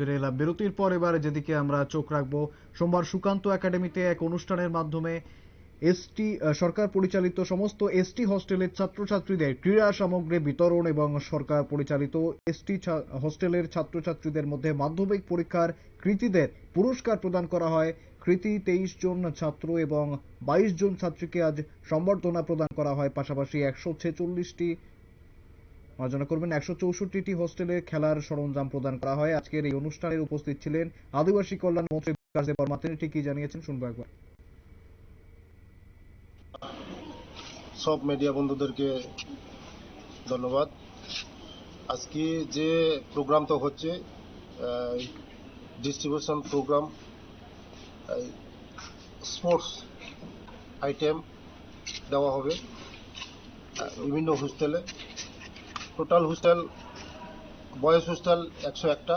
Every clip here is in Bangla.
ফিরে এলাম। বিরতির পর এবার যেদিকে আমরা চোখ রাখব, সোমবার সুকান্ত একাডেমিতে এক অনুষ্ঠানের মাধ্যমে এসটি সরকার পরিচালিত সমস্ত এসটি হস্টেলের ছাত্রছাত্রীদের ক্রীড়া সামগ্রী বিতরণ এবং সরকার পরিচালিত এসটি হস্টেলের ছাত্রছাত্রীদের মধ্যে মাধ্যমিক পরীক্ষার কৃতীদের পুরস্কার প্রদান করা হয়। কৃতি তেইশ জন ছাত্র এবং বাইশ জন ছাত্রীকে আজ সম্বর্ধনা প্রদান করা হয়। পাশাপাশি একশো ছেচল্লিশটি মার্জনা করবেন। একশো চৌষট্টিটি হোস্টেলে খেলার সরঞ্জাম প্রদান করা হয়। আজকের এই অনুষ্ঠানে উপস্থিত ছিলেন আদিবাসী কল্যাণ মন্ত্রী বিকাশ দেব বর্মা। তিনি ঠিকই জানিয়েছেন, শুনব একবার। সব মিডিয়া বন্ধুদেরকে ধন্যবাদ। আজকে যে প্রোগ্রামটা হচ্ছে ডিস্ট্রিবিউশন প্রোগ্রাম স্পোর্টস আইটেম দেওয়া হবে বিভিন্ন হোস্টেলে। টোটাল হোস্টেল, বয়েজ হোস্টেল একশো একটা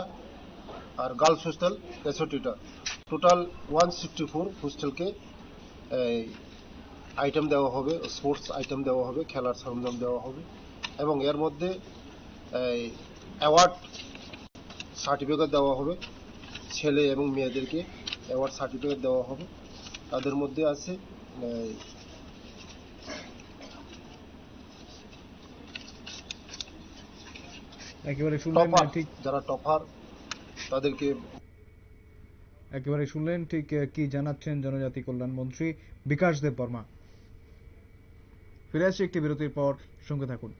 আর গার্লস হোস্টেল তেষট্টিটা। টোটাল ওয়ান সিক্সটি ফোর হোস্টেলকে আইটেম দেওয়া হবে স্পোর্টস আইটেম দেওয়া হবে, খেলার সরঞ্জাম দেওয়া হবে এবং এর মধ্যে অ্যাওয়ার্ড সার্টিফিকেট দেওয়া হবে। ছেলে এবং মেয়েদেরকে অ্যাওয়ার্ড সার্টিফিকেট দেওয়া হবে। তাদের মধ্যে আছে একেবারে শুনলেন না ঠিক। যারা টপার তাদেরকে একেবারে শুনলেন ঠিক কি জানাচ্ছেন জনজাতি কল্যাণ মন্ত্রী বিকাশ দেব বর্মা। ফিরে আসছি একটি বিরতির পর সঙ্গে থাকুন।